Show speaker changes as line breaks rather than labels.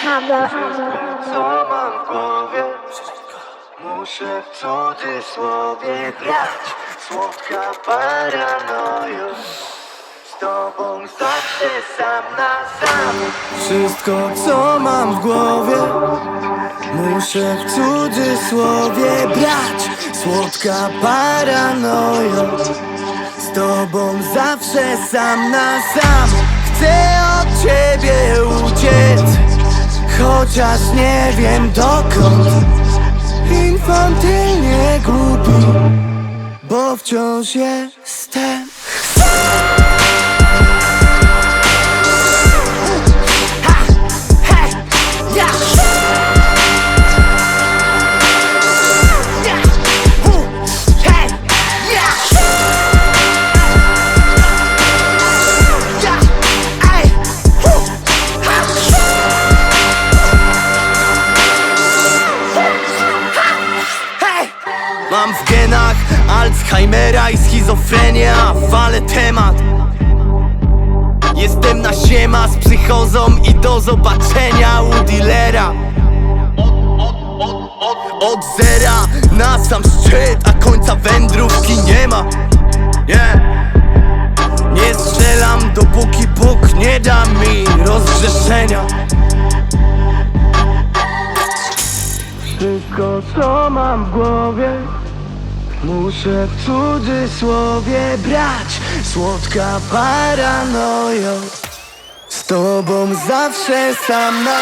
Co mam w głowie? Muszę w cudzysłowie grać. Słodka paranoja. Z tobą zawsze sam na sam. Wszystko co mam w głowie Muszę w cudzysłowie brać. Słodka paranoja. Z tobą zawsze sam na sam. Chcę Chociaż nie wiem dokąd. Infantylnie głupi Bo wciąż jestem Mam w genach Alzheimera i schizofrenię A wale temat. Jestem na siema z psychozą i do zobaczenia u dealera. Od zera na sam szczyt, a końca wędrówki nie ma. Nie. Nie strzelam dopóki Bóg nie da mi rozgrzeszenia. Wszystko co mam w głowie Muszę w cudzysłowie brać Słodka paranoja. Z tobą zawsze sam na